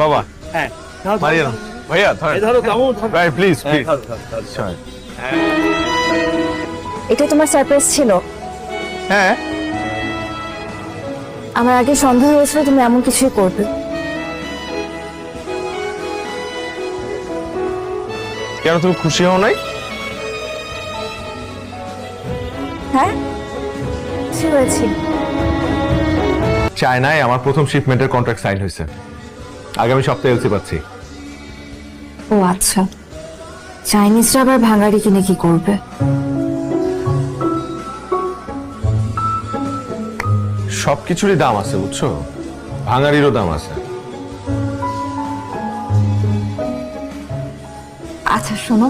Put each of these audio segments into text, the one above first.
বাবা। হ্যাঁ না ভাইয়া ধরো ভাই প্লিজ হ্যাঁ, প্লিজ এটা তোমার সারপ্রাইজ ছিল। হ্যাঁ। আমার আগে সন্দেহ হয়েছিল তুমি এমন কিছুই করবে। কেন তুমি খুশি হও নাই? হ্যাঁ খুশি হয়েছি। চায়নায় আমার প্রথম শিপমেন্টের কন্ট্রাক্ট সাইন হয়েছে। আগামী সপ্তাহে এলসি পাচ্ছি। ও আচ্ছা। চাইনিজরা আবার ভাঙাড়ি কিনে কি করবে? সবকিছুরই দাম আছে বুঝছ? ভাঙারিরও দাম আছে। আচ্ছা শোনো।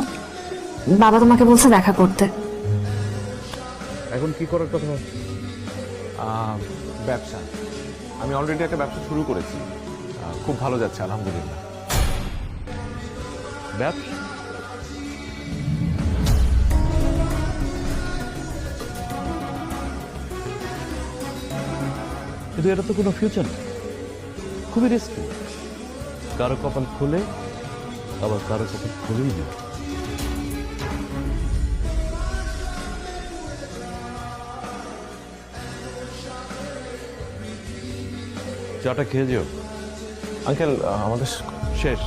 বাবা তোমাকে বলছে দেখা করতে। এখন কি করার কথা? ব্যবসা। আমি অলরেডি একটা ব্যবসা শুরু করেছি। খুব ভালো যাচ্ছে, আলহামদুলিল্লাহ। ব্যবসা কিন্তু এটা তো কোনো ফিউচার নেই খুবই রিস্কি কারও কপাল খুলে, আবার কারও কপাল খুলেই দেবে চাটা খেয়ে যেও। আঙ্কেল আমাদের শেষ।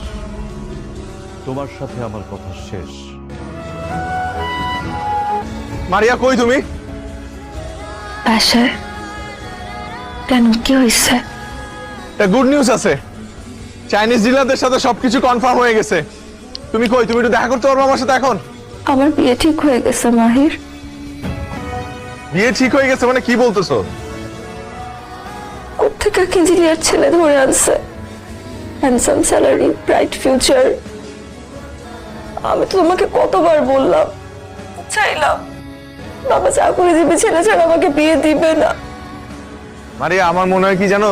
তোমার সাথে আমার কথা শেষ। মারিয়া কই তুমি? বাসায় কেন কি হয়েছে? গুড নিউজ আছে। চাইনিজ ডিলারদের সাথে সবকিছু কনফার্ম হয়ে গেছে। তুমি কই? তুমি একটু দেখা করতে পারব আমার সাথে এখন? আমার বিয়ে ঠিক হয়ে গেছে মাহির। বিয়ে ঠিক হয়ে গেছে মানে কি বলতেছো? কোথেকে ইঞ্জিনিয়ার ছেলে ধরে আনছে? হ্যান্ডসাম স্যালারি ব্রাইট ফিউচার আমি তো তোমাকে কতবার বললাম চাইলাম। বাবা চাকরি দিবে ছেলে ছাড়া আমাকে বিয়ে দিবে না। মারিয়া আমার মনে হয় কি জানো?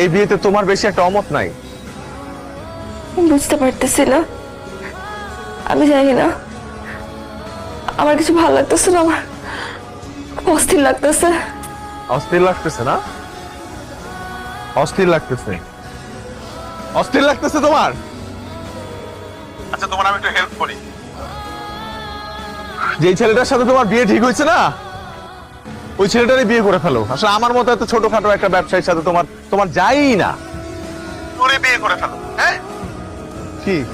এই বিয়েতে তোমার বেশি একটা অমত নাই। বুঝতে পারতেছি না। আমি জানি না। আমার কিছু ভালো লাগতেছে না আমার? অস্থির লাগতেছে। অস্থির লাগতেছে না? অস্থির লাগতেছে। অস্থির লাগতেছে তোমার? আচ্ছা তোমার আমি একটু হেল্প করি। যেই ছেলেটার সাথে তোমার বিয়ে ঠিক হয়েছে না ওই ছেলেটারই বিয়ে করে ফেলো। আসলে আমার মতো এত ছোটখাটো একটা ব্যবসায়ীর সাথে তোমার তোমার যাই না। তোরে বিয়ে করে ফেলো। হ্যাঁ? কি?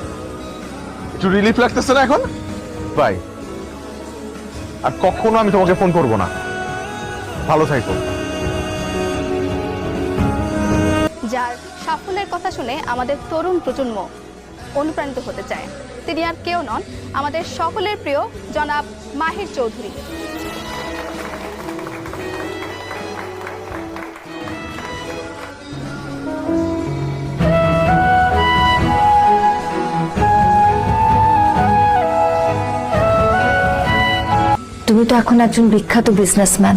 একটু রিলিফ লাগতেছে না এখন? বাই। আর কখনো আমি তোমাকে ফোন করব না। ভালো থাকো। যার সাফল্যের কথা শুনে আমাদের তরুণ প্রজন্ম অনুপ্রাণিত হতে চায়। তিনি আর কেউ নন আমাদের সকলের প্রিয় জনাব মাহির চৌধুরী। তুমি তো এখন একজন বিখ্যাত বিজনেসম্যান